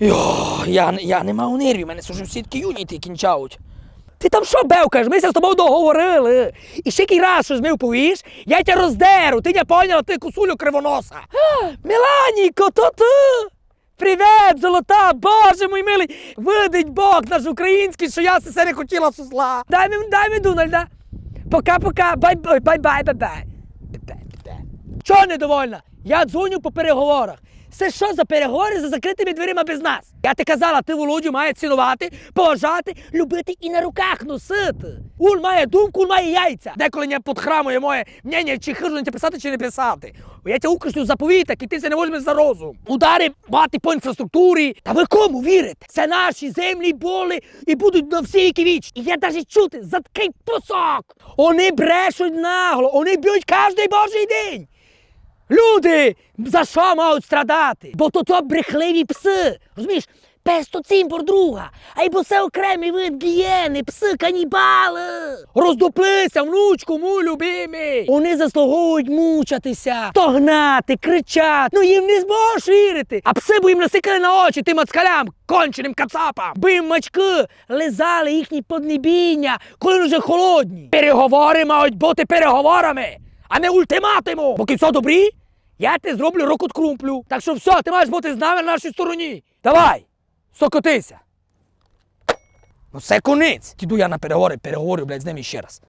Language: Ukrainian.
Йо, я, я не мав нервів, мене вже всі такі юніти кінчають. Ти там що бевкаєш? Мися з тобою договорили. І ще який раз щось ми повіш, я тебе роздеру, ти не поняла, ти кусулю кривоноса. Меланіко, то ти? Привіт, золота, боже мій милий, видить Бог наш український, що я все не хотіла со зла. Дай мені, дай мені Дональда. Пока-пока, бай-бай, бай-бай. Бай-бай. Чого недовольна? Я дзвоню по переговорах. Це що за переговори за закритими дверима без нас? Я ти казала, ти Володю має цінувати, поважати, любити і на руках носити. Ул має думку, ул має яйця. Деколи не підхрамує моє мнення, чи хижу писати, чи не писати. Я тебе укришу заповіток, і ти це не возьмеш за розум. Удари мати по інфраструктурі. Та ви кому вірите? Це наші землі були і будуть на всі віки віч. І я навіть чути, заткай пусок. Вони брешуть нагло, вони б'ють кожний божий день. Люди за що мають страдати? Бо то то брехливі пси. Розумієш? Пес то цимбор друга, а й бо це окремий вид гієни, пси канібали. Роздуплися, внучку, мій любимий. Вони заслуговують мучатися, стогнати, кричати. Ну їм не зможеш вірити. А пси бо їм насикали на очі тим москалям, конченим кацапам. Би їм мачки лизали їхні поднебіння, коли вже холодні. Переговори мають бути переговорами а не ультиматуму. Поки все добрі, я ти зроблю рокот крумплю. Так що все, ти маєш бути з нами на нашій стороні. Давай, сокотися. Ну це конець. Іду я на переговори, переговорю, блядь, з ними ще раз.